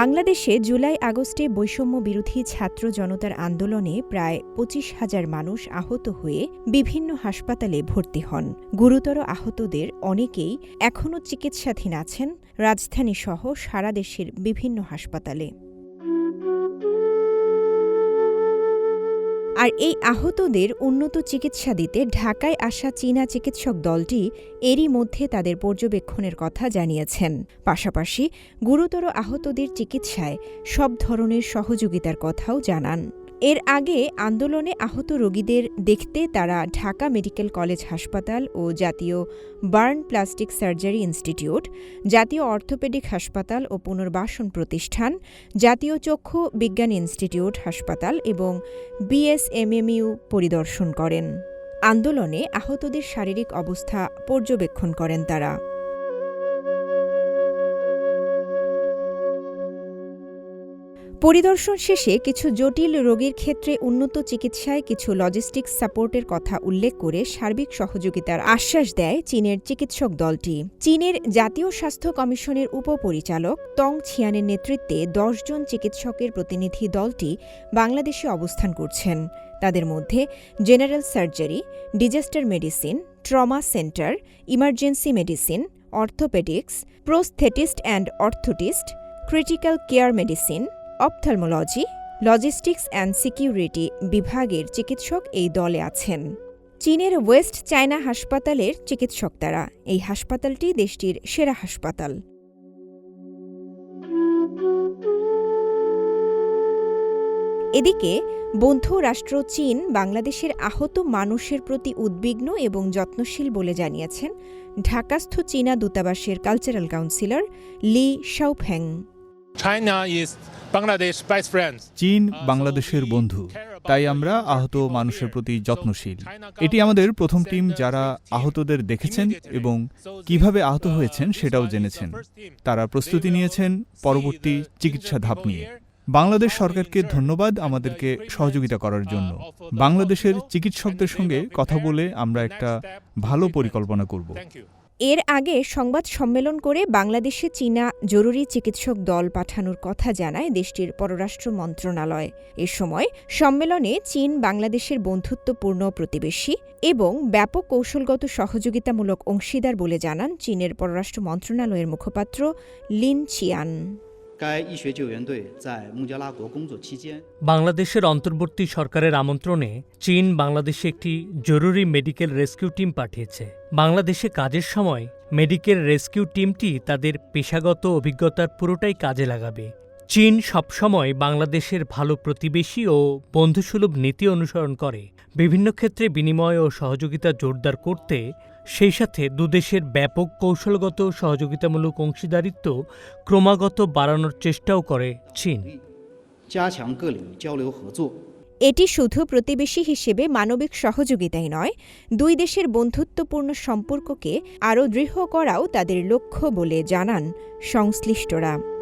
বাংলাদেশে জুলাই আগস্টে বৈষম্য বিরোধী ছাত্র জনতার আন্দোলনে প্রায় পঁচিশ হাজার মানুষ আহত হয়ে বিভিন্ন হাসপাতালে ভর্তি হন। গুরুতর আহতদের অনেকেই এখনও চিকিৎসাধীন আছেন। রাজধানীসহ সারা দেশের বিভিন্ন হাসপাতালে। আর এই আহতদের উন্নত চিকিৎসা দিতে ঢাকায় আসা চীনা চিকিৎসক দলটি এরই মধ্যে তাদের পর্যবেক্ষণের কথা জানিয়েছেন। পাশাপাশি গুরুতর আহতদের চিকিৎসায় সব ধরনের সহযোগিতার কথাও জানান। এর আগে আন্দোলনে আহত রোগীদের দেখতে তারা ঢাকা মেডিকেল কলেজ হাসপাতাল ও জাতীয় বার্ন প্লাস্টিক সার্জারি ইনস্টিটিউট, জাতীয় অর্থোপেডিক হাসপাতাল ও পুনর্বাসন প্রতিষ্ঠান, জাতীয় চক্ষু বিজ্ঞান ইনস্টিটিউট হাসপাতাল এবং বিএসএমএমইউ পরিদর্শন করেন। আন্দোলনে আহতদের শারীরিক অবস্থা পর্যবেক্ষণ করেন তারা। পরিদর্শন শেষে কিছু জটিল রোগীর ক্ষেত্রে উন্নত চিকিৎসায় কিছু লজিস্টিক সাপোর্টের কথা উল্লেখ করে সার্বিক সহযোগিতার আশ্বাস দেয় চীনের চিকিৎসক দলটি। চীনের জাতীয় স্বাস্থ্য কমিশনের উপপরিচালক তং ছিয়ানের নেতৃত্বে দশজন চিকিৎসকের প্রতিনিধি দলটি বাংলাদেশে অবস্থান করছেন। তাদের মধ্যে general surgery, disaster medicine, trauma centre, emergency medicine, orthopaedics, prosthetist and orthotist, critical care medicine ophthalmology logistics and security বিভাগের চিকিৎসক এই দলে আছেন। চীনের ওয়েস্ট চায়না হাসপাতালের চিকিৎসক তারা। এই হাসপাতালটি দেশটির সেরা হাসপাতাল। এদিকে, বন্ধু রাষ্ট্র চীন বাংলাদেশের আহত মানুষের প্রতি উদ্বিগ্ন এবং যত্নশীল বলে জানিয়েছেন ঢাকাস্থ চীনা দূতাবাসের কালচারাল কাউন্সিলর লি শাওফ্যাং চীন বাংলাদেশের বন্ধু। তাই আমরা আহত মানুষের প্রতি যত্নশীল। এটি আমাদের প্রথম টিম যারা আহতদের দেখেছেন এবং কীভাবে আহত হয়েছেন সেটাও জেনেছেন। তারা প্রস্তুতি নিয়েছেন পরবর্তী চিকিৎসা ধাপ নিয়ে। বাংলাদেশ সরকারকে ধন্যবাদ আমাদেরকে সহযোগিতা করার জন্য। বাংলাদেশের চিকিৎসকদের সঙ্গে কথা বলে আমরা একটা ভালো পরিকল্পনা করব. এর আগে সংবাদ সম্মেলন করে বাংলাদেশে চীনা জরুরি চিকিৎসক দল পাঠানোর কথা জানায় দেশটির পররাষ্ট্র মন্ত্রণালয়। এ সময় সম্মেলনে চীন বাংলাদেশের বন্ধুত্বপূর্ণ প্রতিবেশী এবং ব্যাপক কৌশলগত সহযোগিতামূলক অংশীদার বলে জানান চীনের পররাষ্ট্র মন্ত্রণালয়ের মুখপাত্র লিন চিয়ান। 该医学救援队在孟加拉国工作期间， বাংলাদেশের অন্তর্বর্তী সরকারের আমন্ত্রণে চীন বাংলাদেশে একটি জরুরি মেডিকেল রেস্কিউ টিম পাঠিয়েছে বাংলাদেশে কাজের সময় মেডিকেল রেস্কিউ টিমটি তাদের পেশাগত অভিজ্ঞতার পুরোটাই কাজে লাগাবে চীন সবসময় বাংলাদেশের ভালো প্রতিবেশী ও বন্ধুসুলভ নীতি অনুসরণ করে বিভিন্ন ক্ষেত্রে বিনিময় ও সহযোগিতা জোরদার করতে সেই সাথে দুদেশের ব্যাপক কৌশলগত সহযোগিতামূলক অংশীদারিত্ব ক্রমাগত বাড়ানোর চেষ্টাও করে চীন। এটি শুধু প্রতিবেশী হিসেবে মানবিক সহযোগিতাই নয় দুই দেশের বন্ধুত্বপূর্ণ সম্পর্ককে আরও দৃঢ় করাও তাদের লক্ষ্য বলে জানান সংশ্লিষ্টরা